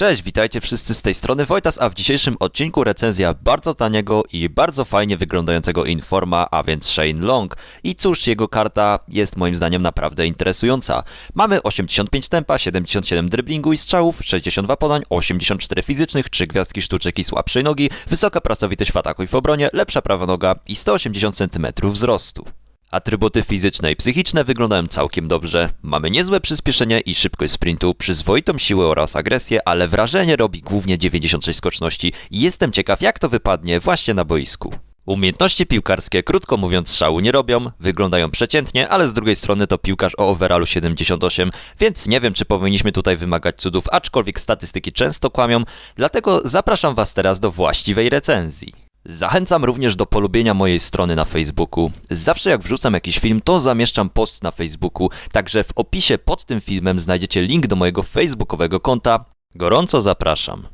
Cześć, witajcie wszyscy z tej strony Wojtas, a w dzisiejszym odcinku recenzja bardzo taniego i bardzo fajnie wyglądającego Informa, a więc Shane Long. I cóż, jego karta jest moim zdaniem naprawdę interesująca. Mamy 85 tempa, 77 driblingu i strzałów, 62 podań, 84 fizycznych, 3 gwiazdki sztuczek i słabszej nogi, wysoka pracowitość w ataku i w obronie, lepsza prawa noga i 180 cm wzrostu. Atrybuty fizyczne i psychiczne wyglądają całkiem dobrze. Mamy niezłe przyspieszenie i szybkość sprintu, przyzwoitą siłę oraz agresję, ale wrażenie robi głównie 96 skoczności i jestem ciekaw jak to wypadnie właśnie na boisku. Umiejętności piłkarskie, krótko mówiąc, szału nie robią, wyglądają przeciętnie, ale z drugiej strony to piłkarz o overallu 78, więc nie wiem, czy powinniśmy tutaj wymagać cudów, aczkolwiek statystyki często kłamią, dlatego zapraszam Was teraz do właściwej recenzji. Zachęcam również do polubienia mojej strony na Facebooku. Zawsze jak wrzucam jakiś film, to zamieszczam post na Facebooku, także w opisie pod tym filmem znajdziecie link do mojego facebookowego konta. Gorąco zapraszam.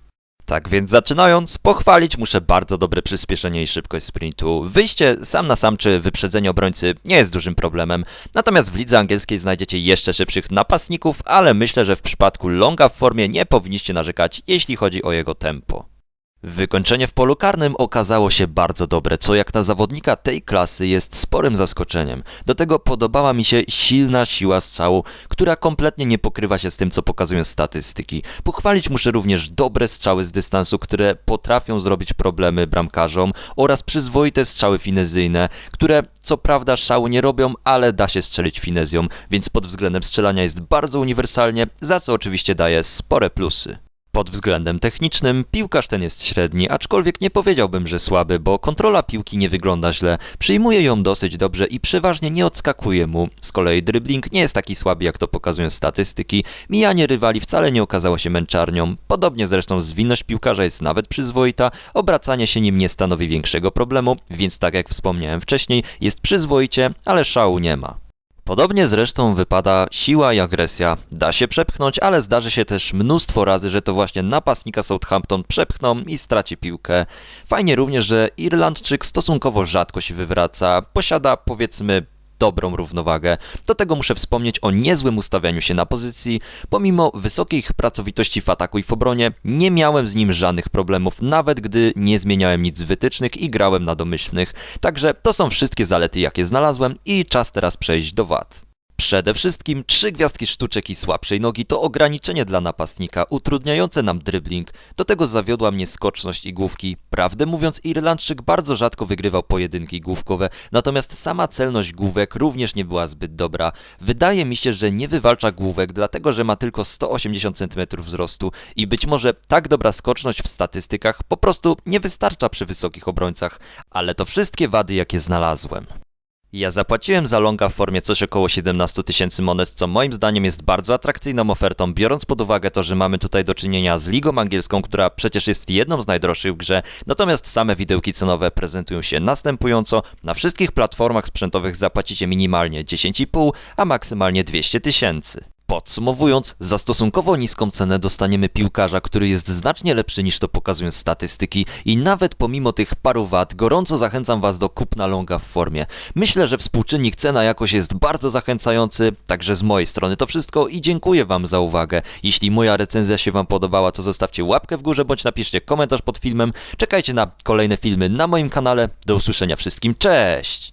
Tak więc zaczynając, pochwalić muszę bardzo dobre przyspieszenie i szybkość sprintu. Wyjście sam na sam czy wyprzedzenie obrońcy nie jest dużym problemem, natomiast w lidze angielskiej znajdziecie jeszcze szybszych napastników, ale myślę, że w przypadku Longa w formie nie powinniście narzekać, jeśli chodzi o jego tempo. Wykończenie w polu karnym okazało się bardzo dobre, co jak na zawodnika tej klasy jest sporym zaskoczeniem. Do tego podobała mi się silna siła strzału, która kompletnie nie pokrywa się z tym, co pokazują statystyki. Pochwalić muszę również dobre strzały z dystansu, które potrafią zrobić problemy bramkarzom oraz przyzwoite strzały finezyjne, które co prawda szału nie robią, ale da się strzelić finezją, więc pod względem strzelania jest bardzo uniwersalnie, za co oczywiście daje spore plusy. Pod względem technicznym piłkarz ten jest średni, aczkolwiek nie powiedziałbym, że słaby, bo kontrola piłki nie wygląda źle, przyjmuje ją dosyć dobrze i przeważnie nie odskakuje mu. Z kolei dribbling nie jest taki słaby, jak to pokazują statystyki, mijanie rywali wcale nie okazało się męczarnią, podobnie zresztą zwinność piłkarza jest nawet przyzwoita, obracanie się nim nie stanowi większego problemu, więc tak jak wspomniałem wcześniej, jest przyzwoicie, ale szału nie ma. Podobnie zresztą wypada siła i agresja. Da się przepchnąć, ale zdarzy się też mnóstwo razy, że to właśnie napastnika Southampton przepchną i straci piłkę. Fajnie również, że Irlandczyk stosunkowo rzadko się wywraca, posiada powiedzmy dobrą równowagę. Do tego muszę wspomnieć o niezłym ustawianiu się na pozycji. Pomimo wysokiej ich pracowitości w ataku i w obronie, nie miałem z nim żadnych problemów, nawet gdy nie zmieniałem nic z wytycznych i grałem na domyślnych. Także to są wszystkie zalety, jakie znalazłem i czas teraz przejść do wad. Przede wszystkim trzy gwiazdki sztuczek i słabszej nogi to ograniczenie dla napastnika, utrudniające nam dribbling. Do tego zawiodła mnie skoczność i główki. Prawdę mówiąc, Irlandczyk bardzo rzadko wygrywał pojedynki główkowe, natomiast sama celność główek również nie była zbyt dobra. Wydaje mi się, że nie wywalcza główek, dlatego że ma tylko 180 cm wzrostu i być może tak dobra skoczność w statystykach po prostu nie wystarcza przy wysokich obrońcach. Ale to wszystkie wady, jakie znalazłem. Ja zapłaciłem za longa w formie coś około 17 tysięcy monet, co moim zdaniem jest bardzo atrakcyjną ofertą, biorąc pod uwagę to, że mamy tutaj do czynienia z ligą angielską, która przecież jest jedną z najdroższych w grze, natomiast same widełki cenowe prezentują się następująco. Na wszystkich platformach sprzętowych zapłacicie minimalnie 10,5, a maksymalnie 200 tysięcy. Podsumowując, za stosunkowo niską cenę dostaniemy piłkarza, który jest znacznie lepszy niż to pokazują statystyki i nawet pomimo tych paru wad gorąco zachęcam Was do kupna longa w formie. Myślę, że współczynnik cena jakoś jest bardzo zachęcający, także z mojej strony to wszystko i dziękuję Wam za uwagę. Jeśli moja recenzja się Wam podobała, to zostawcie łapkę w górze bądź napiszcie komentarz pod filmem. Czekajcie na kolejne filmy na moim kanale. Do usłyszenia wszystkim, cześć!